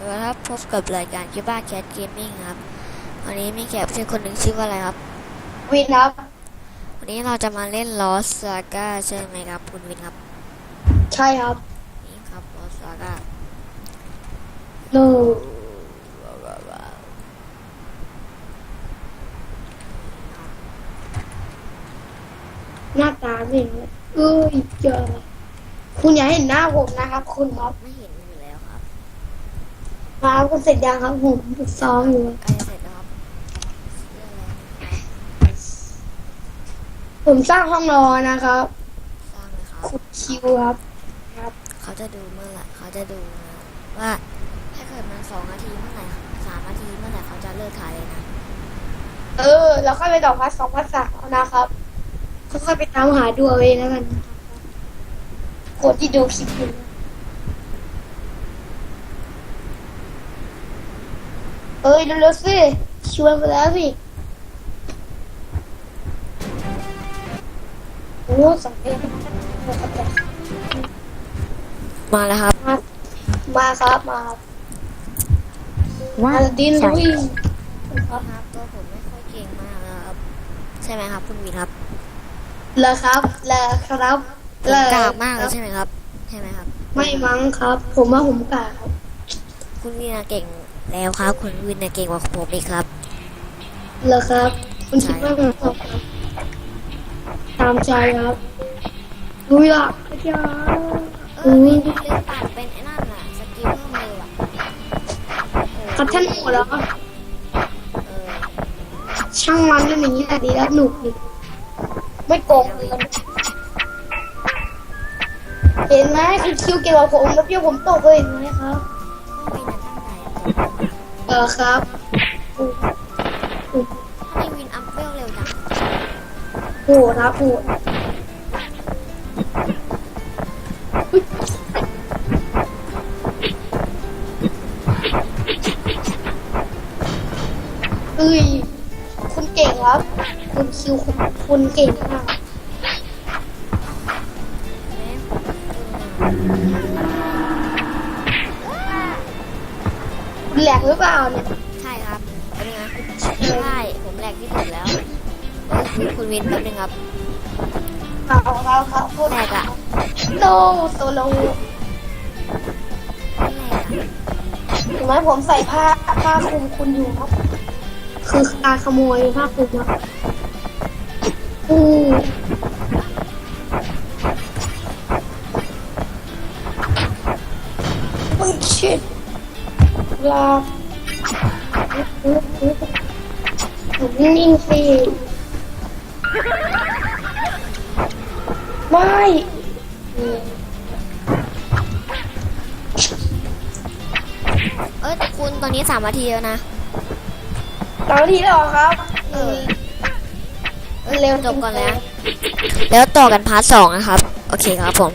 สวัสดีครับพบกับรายการคิบ้าแคทเกมมิ่งครับ วันนี้มีแขกผู้ชายคนหนึ่งชื่อว่าอะไรครับ วินครับ วันนี้เราจะมาเล่น Lost Saga ใช่ไหมครับคุณวินครับ ใช่ครับ นี่ครับ Lost Saga โนหน้าตาไม่เห็นเลยเอ้ยเจอคุณอย่าเห็นหน้าผมนะครับ คุณครับไม่เห็นอยู่แล้ว ครับมาคุณเสร็จยังครับผมฝึกซ้อมอยู่ใกล้จะเสร็จแล้วครับเชื่อแล้วนะครับผมสร้างห้องนอนนะครับสร้างเลยครับขุดคิวครับ ครับเขาจะดูเมื่อไหร่เขาจะดูนะว่าถ้าเกิดมันสองนาทีเมื่อไหร่สามนาทีเมื่อไหร่เขาจะเลิกถ่ายเลยนะเออ แล้วค่อยไปต่อพาร์ทสองพาร์ทสามนะครับค่อยๆไปตามหาดูเอาเองแล้วกันคนที่ดูคลิปอ เอ้ยเร็วๆสิชวนไปแล้วสิโอ้สังเกตมาแล้วครับ มามาครับมาครับมาดินลุยครับครับตัวผมไม่ค่อยเก่งมากนะครับ ใช่ไหมครับ คุณวินครับเลยครับเลยครับผมเลยกากมากเลยใช่ไหมครับ ใช่ไหมครับ ไม่มั้งครับ ผมว่าผมกากครับ คุณวินาเก่ง แล้วครับคุณวินาเก่งกว่าผมอีกครับเลยครับ คุณคิดว่าไงครับตามใจครับลุยละอาจารย์เออลืมปั่นเป็นไอ้นั่นน่ะสกิลเพิ่มเลยว่ะเออคัดท่านหมดแล้วครับเออช่างมันเรื่องอย่างนี้แหละดีแล้วหนุกดีไม่โกงเงินเห็นไหมคุณคิวเกี่ยวกับผมแล้วเพี่ยวผมตกเลยเห็นไหมครับไม่วินตั้งใจ เออครับอืมทำไมวินอัพเวลเร็วจังโหดครับโหดอุ๊ยเอ้ย คุณเก่งครับ คุณคิวคุณคุณเก่งมากแม่คุ แหลกหรือเปล่าเนี่ยใช่ครับเป็นไงใช่ผมแหลกที่สุดแล้วเออคุณวินแป๊บนึงครับเอาครับครับพูดแหลกอะโนโซโลไม่แหลกอะเห็นไหมผมใส่ผ้าผ้าคลุมคุณอยู่ครับ คือการขโมยผ้าคลุมครับอู้โอ้ ลาผมนิ่งๆสิไม่เออคุณตอนนี้สามนาทีแล้วนะสามนาทีแล้วเหรอครับ เออเร็วจบก่อนแล้ว แล้วต่อกันพาร์ทสองนะครับ โอเคครับผม